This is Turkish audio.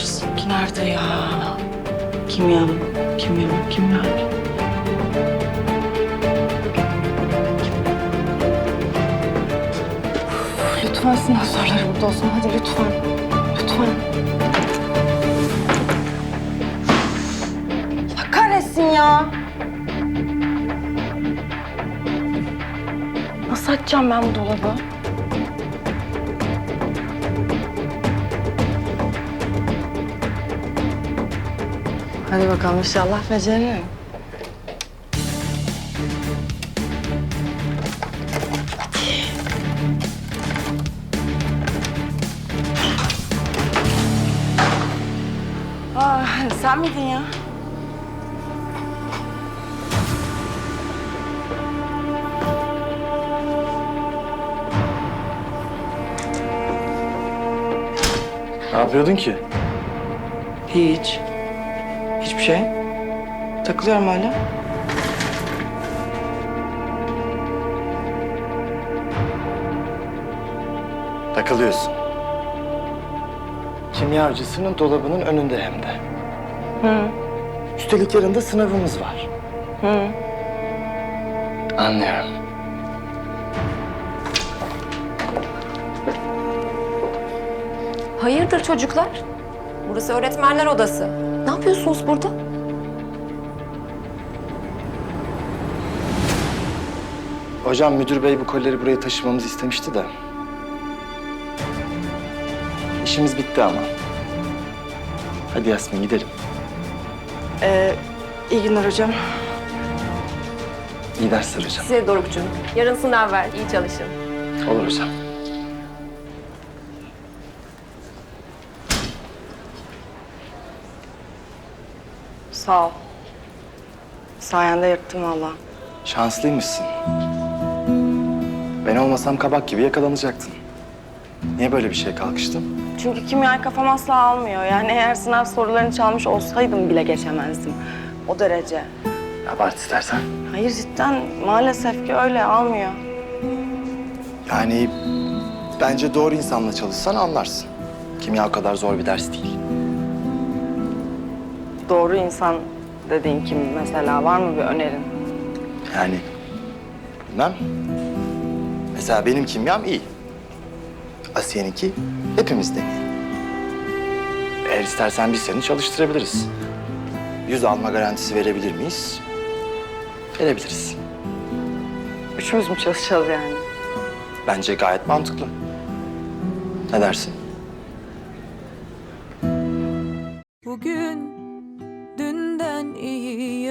avcısı. Ki nerede ya? Kimya mı? Kimya mı? Kimya mı? Lütfen sınav soruları burada olsun. Hadi lütfen. Lütfen. Allah kahretsin ya. Nasıl açacağım ben bu dolabı? Hadi bakalım inşallah beceririm. Aa, sen miydin ya? Ne yapıyordun ki? Hiç. Hiçbir şey. Takılıyorum hala. Takılıyorsun. Kimya avcısının dolabının önünde hem de. Hı. Üstelik yarın da sınavımız var. Hı. Anlıyorum. Hayırdır çocuklar? Burası öğretmenler odası. Ne yapıyorsunuz burada? Hocam müdür bey bu kolileri buraya taşımamızı istemişti de. İşimiz bitti ama. Hadi Yasmin gidelim. Ee, iyi günler hocam. İyi dersler hocam. Size Doruk'cum. Yarın sınav var. İyi çalışın. Olur hocam. Sağ ol. Sayende yırttım valla. Şanslıymışsın. Ben olmasam kabak gibi yakalanacaktın. Niye böyle bir şeye kalkıştın? Çünkü kimyayı kafam asla almıyor. Yani eğer sınav sorularını çalmış olsaydım bile geçemezdim. O derece. Abart istersen. Hayır cidden maalesef ki öyle almıyor. Yani bence doğru insanla çalışsan anlarsın. Kimya o kadar zor bir ders değil. Doğru insan dediğin kim mesela? Var mı bir önerin? Yani bilmem. Mesela benim kimyam iyi. Asiye'ninki hepimizden iyi. Eğer istersen biz seni çalıştırabiliriz. Yüz alma garantisi verebilir miyiz? Verebiliriz. Üçümüz mü çalışacağız yani? Bence gayet mantıklı. Ne dersin? Bugün